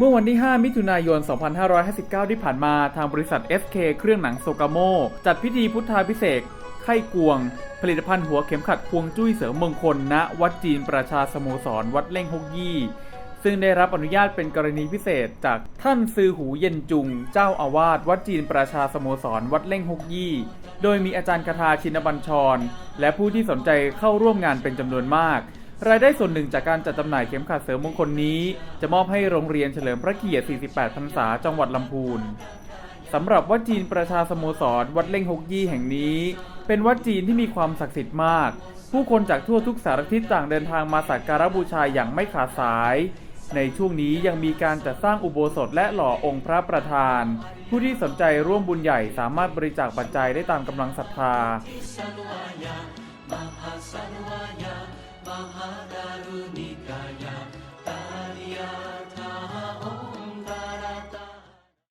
เมื่อวันที่ 5 มิถุนายน 2559 ที่ผ่านมาทางบริษัท SK เครื่องหนังโซกาโม จัดพิธีพุทธาพิเศษไข้กวง ผลิตภัณฑ์หัวเข็มขัดควงจุ้ยเสริมมงคลณวัดจีนประชาสโมสร วัดเล่งฮกยี่ ซึ่งได้รับอนุญาตเป็นกรณีพิเศษจากท่านซือหูเย็นจุง เจ้าอาวาสวัดจีนประชาสโมสร วัดเล่งฮกยี่ โดยมีอาจารย์คาถาชินบัญชร และผู้ที่สนใจเข้าร่วมงานเป็นจำนวนมาก รายได้ส่วนหนึ่งจากการจัดจำหน่ายเข็มขัดเสริมมงคลนี้ จะมอบให้โรงเรียนเฉลิมพระเกียรติ 48 พรรษา จังหวัดลำพูนสำหรับวัดจีนประชาสโมสร วัดเล่งฮกยี่แห่งนี้ เป็นวัดจีนที่มีความศักดิ์สิทธิ์มาก ผู้คนจากทั่วทุกสารทิศต่างเดินทางมาสักการะบูชาอย่างไม่ขาดสาย ในช่วงนี้ยังมีการจัดสร้างอุโบสถและหล่อองค์พระประธาน ผู้ที่สนใจร่วมบุญใหญ่สามารถบริจาคปัจจัยได้ตามกำลังศรัทธา মহাদারুণিকা